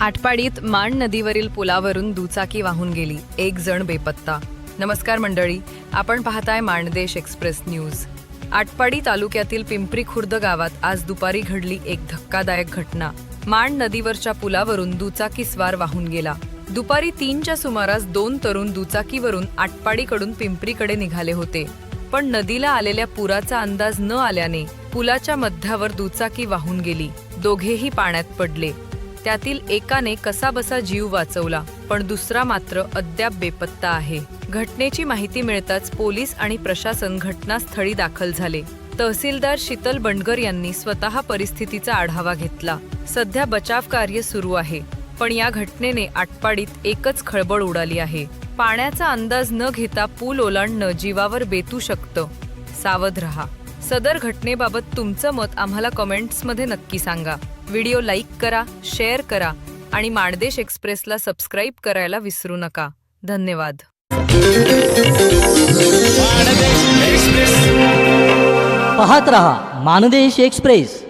आटपाडीत मांड नदीवरील पुलावरून दुचाकी वाहून गेली. एक जण बेपत्ता. नमस्कार मंडळी आपण पाहताय माणदेश एक्सप्रेस न्यूज. आटपाडी तालुक्यातील पिंपरी खुर्द गावात आज दुपारी घडली एक धक्कादायक घटना. माण नदीवरच्या पुलावरून दुचाकी स्वार वाहून गेला. दुपारी तीनच्या सुमारास दोन तरुण दुचाकीवरून आटपाडीकडून पिंपरीकडे निघाले होते. पण नदीला आलेल्या पुराचा अंदाज न आल्याने पुलाच्या मध्यावर दुचाकी वाहून गेली. दोघेही पाण्यात पडले. त्यातील एकाने कसाबसा जीव वाचवला पण दुसरा मात्र अद्याप बेपत्ता आहे. घटनेची माहिती मिळताच पोलीस आणि प्रशासन घटनास्थळी दाखल झाले. तहसीलदार शीतल बंडगर यांनी स्वतः परिस्थितीचा आढावा घेतला. सध्या बचाव कार्य सुरू आहे पण या घटनेने आटपाडीत एकच खळबळ उडाली आहे. पाण्याचा अंदाज न घेता पूल ओलांडणं जीवावर बेतू शकतं. सावध रहा. सदर घटनेबाबत तुमचं मत आम्हाला कमेंट्समध्ये नक्की सांगा. व्हिडिओ लाईक करा शेअर करा आणि माणदेश एक्सप्रेसला सबस्क्राईब करायला विसरू नका. धन्यवाद. पाहत रहा मानदेश एक्सप्रेस.